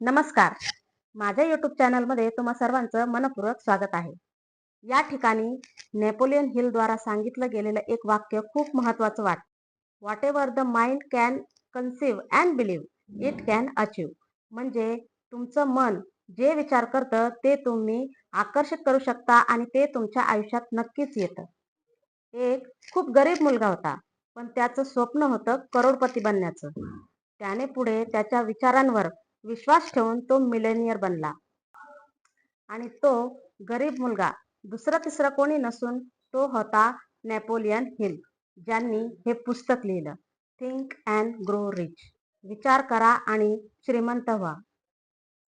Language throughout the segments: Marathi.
नमस्कार. माझ्या युट्यूब चॅनलमध्ये तुम्हा सर्वांचं मनपूर्वक स्वागत आहे. या ठिकाणी नेपोलियन हिल द्वारा सांगितलं गेलेलं एक वाक्य खूप महत्वाचं what whatever the mind can conceive and believe it can achieve म्हणजे तुमचं मन जे विचार करतं ते तुम्ही आकर्षित करू शकता आणि ते तुमच्या आयुष्यात नक्कीच येतं. एक खूप गरीब मुलगा होता पण त्याचं स्वप्न होतं करोडपती बनण्याचं. त्याने पुढे त्याच्या विचारांवर विश्वास ठेवून तो मिलेनियर बनला. आणि तो गरीब मुलगा दुसरा तिसरा कोणी नसून तो होता नेपोलियन हिल ज्यांनी हे पुस्तक लिहिलं. थिंक अँड ग्रो रिच विचार करा आणि श्रीमंत व्हा.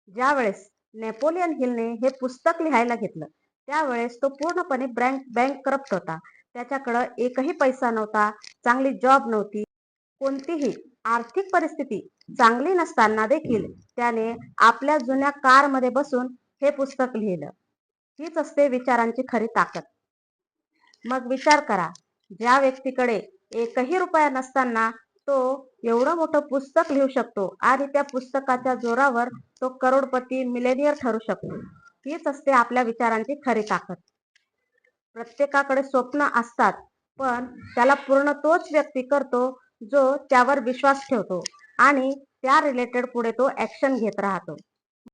ज्यावेळेस नेपोलियन हिलने हे पुस्तक लिहायला घेतलं त्यावेळेस तो पूर्णपणे बँक बँक करप्ट होता. त्याच्याकडं एकही पैसा नव्हता चांगली जॉब नव्हती कोणतीही आर्थिक परिस्थिती चांगली नसताना देखील त्याने आपल्या जुन्या कारमध्ये बसून हे पुस्तक लिहिलं. हीच असते विचारांची खरी ताकद. मग विचार करा ज्या व्यक्तीकडे एकही रुपया नसताना तो एवढं मोठं पुस्तक लिहू शकतो आणि त्या पुस्तकाच्या जोरावर तो करोडपती मिलेनियर ठरू शकतो. हीच असते आपल्या विचारांची खरी ताकद. प्रत्येकाकडे स्वप्न असतात पण त्याला पूर्ण तोच व्यक्ती करतो जो त्यावर विश्वास ठेवतो आणि त्या रिलेटेड पुढे तो ऍक्शन घेत राहतो.